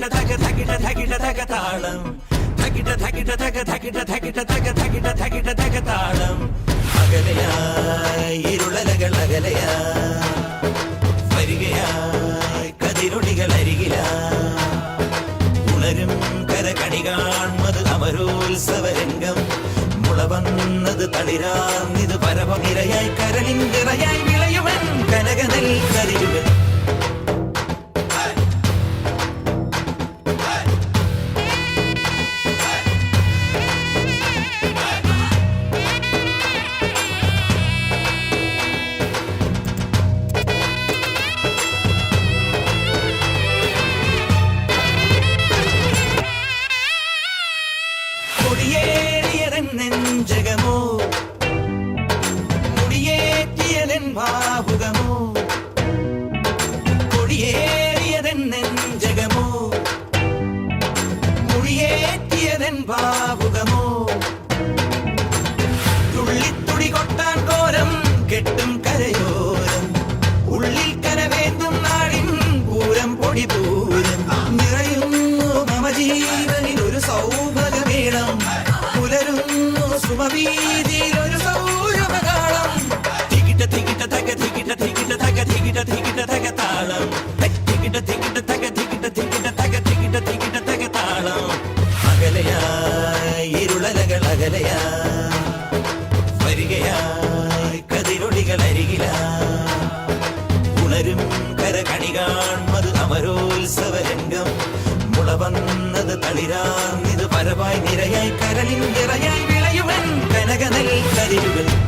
ധകിട ധക തകിട ധകിട ധക താളം തകിട തകിട ധക തകിട തകിട ധക തകിട തകിട ധക താളം അകലയായി ഇരുളലകൾ അകലയായി വരികയായി കതിരൊടികൾ അരികിലായി. ഉണരും കരകണി കാൺമത് അമരോത്സവരംഗം. മുളവന്നത് തളിരാർന്നിത് പരമനിരയായി കരളിൻ നിറയായി വിളയുവൻ മുടിയേറ്റിയതൻ ഭാവുകമോ കൊടിയേറിയതൻ നെഞ്ചകമോ മുടിയേറ്റിയതൻ ഭാവുകമോ തുള്ളിത്തുടി കൊട്ടാൻ കോരം കെട്ടും കരയോരം. ഉള്ളിൽ കരവേന്തും നാടിൻ പൂരം പൊടി പൂരം. നിറയുന്നു മമ ജീവനിൽ ഒരു സൗഭഗമേളം പുലരുന്നു സുമവീതിയിൽ താളം തികിട്ട തികിട്ട തക തികിട്ട തികിട്ട തക തികിട്ട തികിട്ട തക താളം. അകലയായി ഇരുളലകൾ അകലയായി വരികയായി കതിരൊളികൾ അരികിലായി. ഉണരും കരകണി കാൺമത് അമരോത്സവരംഗം. മുളവന്നത് തളിരാർന്നിത് പരവായി നിരയായി കരളിൻ നിറയായി വിളയുവൻ കനകനൽ കരിരുകൾ.